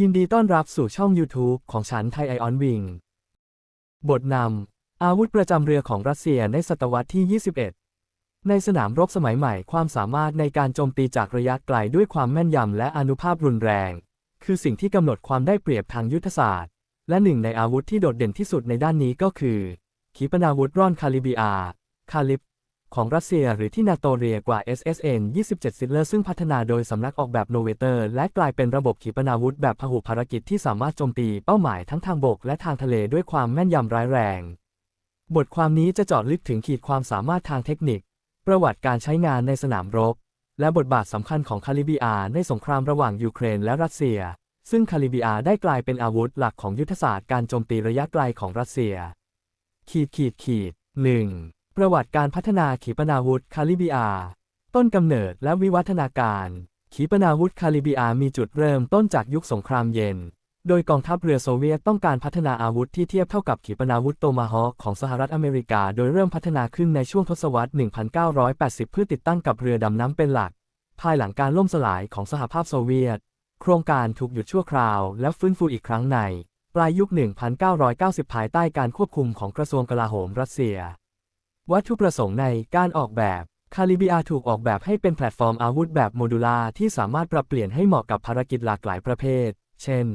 ยินดีต้อนรับสู่ช่อง YouTube ของฉันไทยไอออนวิง บทนำอาวุธประจำเรือของรัสเซียในศตวรรษที่ 21 ในสนามรบสมัยใหม่ความสามารถในการโจมตีจากระยะไกลด้วยความแม่นยำและอนุภาพรุนแรง คือสิ่งที่กำหนดความได้เปรียบทางยุทธศาสตร์ และหนึ่งในอาวุธที่โดดเด่นที่สุดในด้านนี้ก็คือ ขีปนาวุธร่อนคาลิบิอา คาลิป ของรัสเซียหรือที่นาโตเรียกว่า SSN 27ซิลเลอร์ซึ่งพัฒนาโดยสำนักออกแบบโนเวเตอร์ และกลายเป็นระบบขีปนาวุธแบบพหุภารกิจที่สามารถโจมตีเป้าหมายทั้งทางบกและทางทะเลด้วยความแม่นยำร้ายแรง บทความนี้จะเจาะลึกถึงขีดความสามารถทางเทคนิค ประวัติการใช้งานในสนามรบ และบทบาทสำคัญของคาลิบิอาในสงครามระหว่างยูเครนและรัสเซีย ซึ่งคาลิบิอาได้กลายเป็นอาวุธหลักของยุทธศาสตร์การโจมตีระยะไกลของรัสเซีย ขีดขีดขีดหนึ่ง ประวัติการพัฒนาขีปนาวุธคาลิบิอา ต้นกำเนิดและวิวัฒนาการ ขีปนาวุธคาลิบิอามีจุดเริ่มต้นจากยุคสงครามเย็น โดยกองทัพเรือโซเวียตต้องการพัฒนาอาวุธที่เทียบเท่ากับขีปนาวุธโตมาฮอคของสหรัฐอเมริกา โดยเริ่มพัฒนาขึ้นในช่วงทศวรรษ 1980 เพื่อติดตั้งกับเรือดำน้ำเป็นหลัก ภายหลังการล่มสลายของสหภาพโซเวียต โครงการถูกหยุดชั่วคราว และฟื้นฟูอีกครั้งใน ปลายยุค 1990 ภายใต้การควบคุมของกระทรวงกลาโหมรัสเซีย วัตถุประสงค์ในการออกแบบคาลิบิอาถูกออกแบบให้เป็นแพลตฟอร์มอาวุธแบบโมดูลาร์ที่สามารถปรับเปลี่ยนให้เหมาะกับภารกิจหลากหลายประเภท เช่น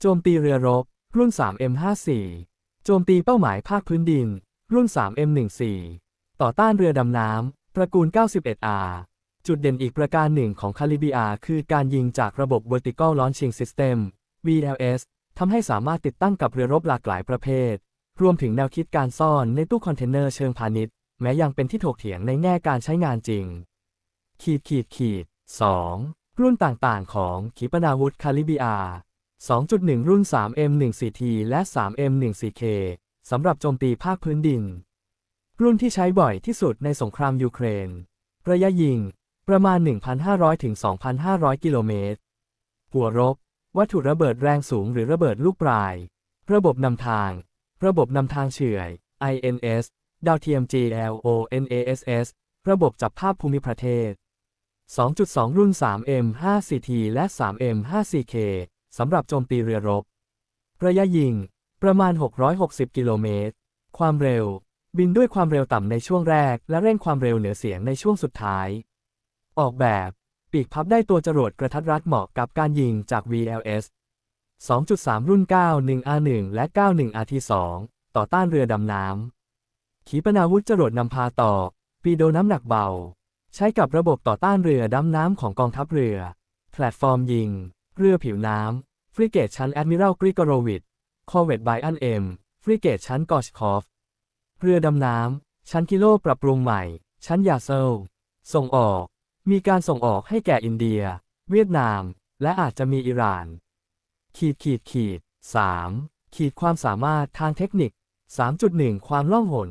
โจมตีเรือรบ รุ่น 3M54 โจมตีเป้าหมายภาคพื้นดิน รุ่น 3M14 ต่อต้านเรือดำน้ำตระกูล 91R จุดเด่นอีกประการหนึ่งของคาลิบิอาคือการยิงจากระบบ Vertical Launching System VLS ทำให้สามารถติดตั้งกับเรือรบหลากหลายประเภท รวมถึงแนวคิดการซ่อนในตู้คอนเทนเนอร์เชิงพาณิชย์ แม้ยังเป็นที่ถกเถียงในแง่การใช้งานจริง ขีดขีดขีด 2. รุ่นต่างๆ ของขีปนาวุธคาลิบิอา 2.1 รุ่น 3M14T และ 3M14K สำหรับโจมตีภาคพื้นดิน รุ่นที่ใช้บ่อยที่สุดในสงครามยูเครน ระยะยิง ประมาณ 1,500 ถึง 2,500 กิโลเมตร หัวรบ วัตถุระเบิดแรงสูงหรือระเบิดลูกปลาย ระบบนำทาง ระบบนำทางเฉื่อย INS ดาวเทียม GLONASS ระบบจับภาพภูมิประเทศ 2.2 รุ่น 3M5CT และ 3M5CK สำหรับโจมตีเรือรบ ระยะยิง ประมาณ 660 กิโลเมตร ความเร็ว บินด้วยความเร็วต่ำในช่วงแรก และเร่งความเร็วเหนือเสียงในช่วงสุดท้าย ออกแบบ ปีกพับได้ตัวจรวดกระทัดรัดเหมาะกับการยิงจาก VLS 2.3 รุ่น 91R1 และ 91RT2 ต่อต้านเรือดำน้ำ ขีปนาวุธจรวดนำพาต่อ ปีโดน้ำหนักเบา ใช้กับระบบต่อต้านเรือดำน้ำของกองทัพเรือ แพลตฟอร์มยิง เรือผิวน้ำ ฟริเกตชั้นแอดมิรัลกริกโรวิดคอเวตไบอันเอ็ม ฟริเกตชั้นกอชคอฟ เรือดำน้ำ ชั้นกิโลปรับปรุงใหม่ ชั้นยาเซล ส่งออก มีการส่งออกให้แก่อินเดีย เวียดนาม และอาจจะมีอิหร่าน ขีดขีดขีด 3. ขีดความสามารถทางเทคนิค 3.1 ความล่องหน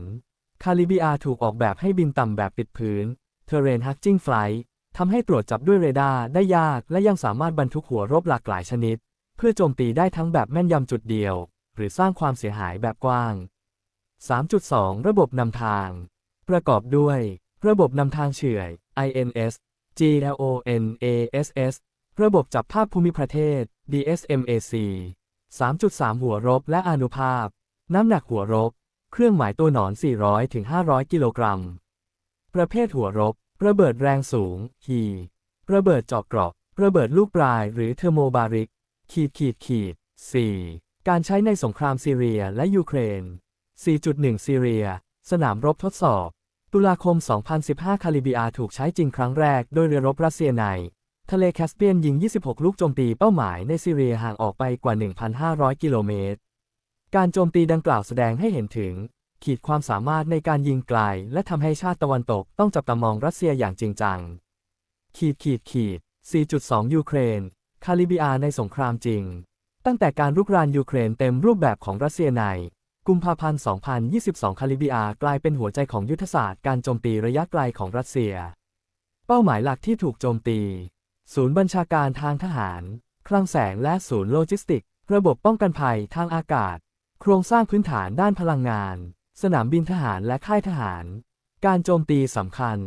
คาลิบิอาถูกออกแบบให้บินต่ำแบบปิดพื้น Terrain Hatching Flight ทำให้ตรวจจับด้วยเรดาร์ได้ยากและยังสามารถบรรทุกหัวรบหลากหลายชนิด เพื่อโจมตีได้ทั้งแบบแม่นยำจุดเดียว หรือสร้างความเสียหายแบบกว้าง 3.2 ระบบนำทาง ประกอบด้วย ระบบนำทางเฉื่อย INS GLONASS ระบบจับภาพภูมิประเทศ DSMAC 3.3 หัวรบและอนุภาพ น้ำหนักหัวรบ เครื่องหมายตัวหนอน 400-500 กิโลกรัม ประเภทหัวรบ ระเบิดแรงสูง ฮีระเบิดเจาะเกราะระเบิดลูกปลายหรือเทอร์โมบาริก ขีดขีดขีด 4. การใช้ในสงครามซีเรียและยูเครน 4.1 ซีเรีย สนามรบทดสอบ ตุลาคม 2015 คาลิบิอาถูกใช้จริงครั้งแรกโดยเรือรบรัสเซียใน ทะเลแคสเปียนยิง 26 ลูกโจมตีเป้าหมายในซีเรียห่างออกไปกว่า 1,500 กิโลเมตร การโจมตีดังกล่าวแสดงให้เห็นถึง ขีดความสามารถในการยิงไกล และทำให้ชาติตะวันตกต้องจับตามองรัสเซียอย่างจริงจัง ขีดขีดขีด 4.2 ยูเครน คาลิบิอาในสงครามจริง ตั้งแต่การรุกรานยูเครนเต็มรูปแบบของรัสเซียในกุมภาพันธ์ 2022 คาลิบิอากลายเป็นหัวใจของยุทธศาสตร์การโจมตีระยะไกลของรัสเซีย เป้าหมายหลักที่ถูกโจมตี ศูนย์บัญชาการทางทหาร คลังแสงและศูนย์โลจิสติก ระบบป้องกันภัยทางอากาศ โครงสร้างพื้นฐานด้านพลังงาน สนามบินทหารและค่ายทหาร การโจมตีสำคัญ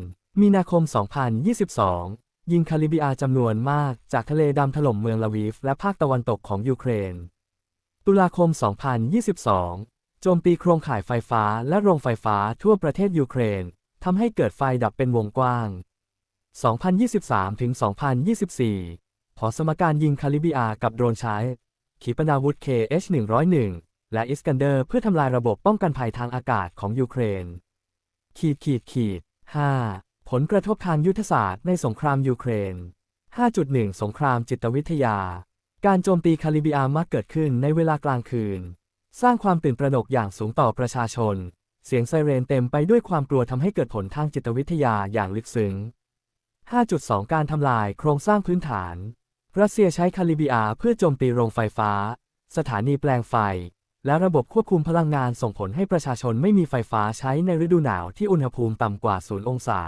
มีนาคม 2022 ยิงคาลิบิอาจำนวนมากจากทะเลดำถล่มเมืองลาวีฟและภาคตะวันตกของยูเครน ตุลาคม 2022 โจมตีโครงข่ายไฟฟ้าและโรงไฟฟ้าทั่วประเทศยูเครนทำให้เกิดไฟดับเป็นวงกว้าง 2023 ถึง 2024พอสมการยิงคาลิบิอากับโดรนใช้ ขีปนาวุธ KH-101 และอิสกันเดอร์เพื่อทำลายระบบป้องกันภัยทางอากาศของยูเครน ขีดขีดขีด 5. ผลกระทบทางยุทธศาสตร์ในสงครามยูเครน 5.1 สงครามจิตวิทยา การโจมตีคาลิบิอามักเกิดขึ้นในเวลากลางคืน สร้างความตื่นตระหนกอย่างสูงต่อประชาชน เสียงไซเรนเต็มไปด้วยความกลัวทำให้เกิดผลทางจิตวิทยาอย่างลึกซึ้ง 5.2 การทำลายโครงสร้างพื้นฐาน รัสเซียใช้คาลิบิอาเพื่อโจมตีโรงไฟฟ้า สถานีแปลงไฟ และระบบควบคุมพลังงานส่งผลให้ประชาชนไม่มีไฟฟ้าใช้ในฤดูหนาวที่อุณหภูมิต่ำกว่า0องศา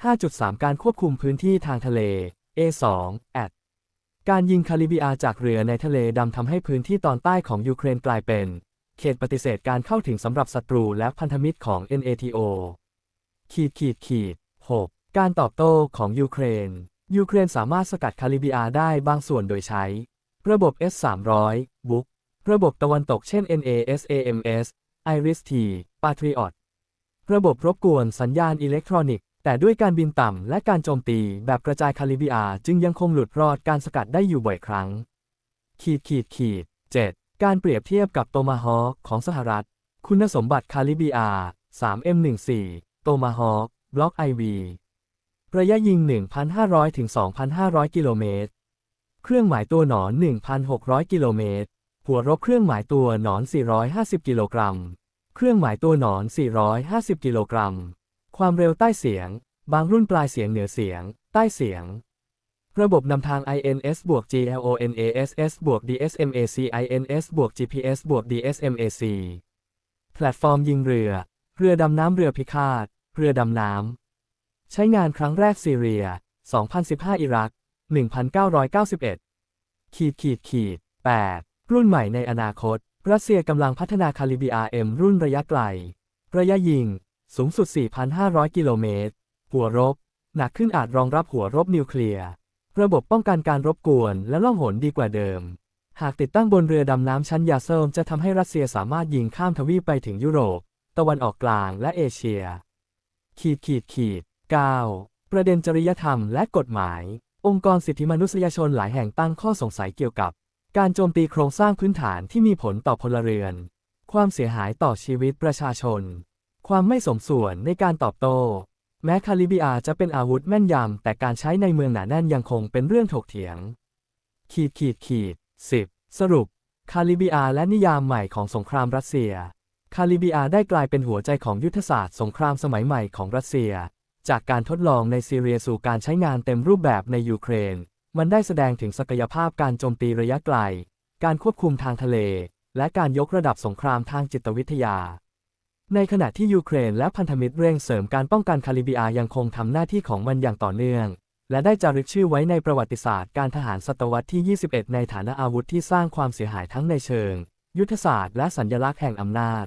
5.3 การควบคุมพื้นที่ทางทะเล A2 แอดการยิงคาลิบิอาจากเรือในทะเลดำทำให้พื้นที่ตอนใต้ของยูเครนกลายเป็น เขตปฏิเสธการเข้าถึงสำหรับศัตรูและพันธมิตรของ NATO ขีดขีดขีด 6. การตอบโต้ของยูเครน ยูเครนสามารถสกัดคาลิบิอาได้บางส่วนโดยใช้ ระบบ S-300 บุกระบบตะวันตกเช่น NASAMS IRIS-T Patriot ระบบรบกวนสัญญาณอิเล็กทรอนิกส์ แต่ด้วยการบินต่ำและการโจมตีแบบกระจายคาลิบิอาจึงยังคงหลุดรอดการสกัดได้อยู่บ่อยครั้ง ขีดขีดขีด 7. การเปรียบเทียบกับโตมาฮอคของสหรัฐ คุณสมบัติคาลิบิอา 3M14 โตมาฮอคบล็อก IV ระยะยิง 1,500 ถึง 2,500 กิโลเมตร เครื่องหมายตัวหนอน 1,600 กิโลเมตร หัวรบเครื่องหมายตัวหนอน 450 กิโลกรัม เครื่องหมายตัวหนอน 450 กิโลกรัม ความเร็วใต้เสียง บางรุ่นปลายเสียงเหนือเสียง ใต้เสียง ระบบนำทาง INS บวก GLONASS บวก DSMAC INS บวก GPS บวก DSMAC แพลตฟอร์มยิงเรือ เรือดำน้ำเรือพิฆาต เรือดำน้ำ ใช้งานครั้งแรกซีเรีย 2015 อิรัก 1991 ขีดขีดขีด 8 รุ่นใหม่ในอนาคต รัสเซียกำลังพัฒนาคาลิบิอาเอ็มรุ่นระยะไกล ระยะยิง สูงสุด 4,500 กิโลเมตร หัวรบ หนักขึ้นอาจรองรับหัวรบนิวเคลียร์ ระบบป้องกันการรบกวนและล่องหนดีกว่าเดิม หากติดตั้งบนเรือดำน้ำชั้นยาเซิลจะทำให้รัสเซียสามารถยิงข้ามทวีปไปถึงยุโรป ตะวันออกกลางและเอเชีย ขีดขีดขีด 9. ประเด็นจริยธรรมและกฎหมาย องค์กรสิทธิมนุษยชนหลายแห่งตั้งข้อสงสัยเกี่ยวกับ การโจมตีโครงสร้างพื้นฐานที่มีผลต่อพลเรือน ความเสียหายต่อชีวิตประชาชน ความไม่สมส่วนในการตอบโต้ แม้คาลิบิอาจะเป็นอาวุธแม่นยำ แต่การใช้ในเมืองหนาแน่นยังคงเป็นเรื่องถกเถียง ขีดขีดขีด 10. สรุป คาลิบิอาและนิยามใหม่ของสงครามรัสเซีย คาลิบิอาได้กลายเป็นหัวใจของยุทธศาสตร์สงครามสมัยใหม่ของรัสเซีย จากการทดลองในซีเรียสู่การใช้งานเต็มรูปแบบในยูเครน มันได้แสดงถึงศักยภาพการโจมตีระยะไกล การควบคุมทางทะเล และการยกระดับสงครามทางจิตวิทยา ในขณะที่ยูเครนและพันธมิตรเร่งเสริมการป้องกันคาลิบิอายังคงทำหน้าที่ของมันอย่างต่อเนื่อง และได้จารึกชื่อไว้ในประวัติศาสตร์การทหารศตวรรษที่ 21 ในฐานะอาวุธที่สร้างความเสียหายทั้งในเชิง ยุทธศาสตร์และสัญญลักษณ์แห่งอำนาจ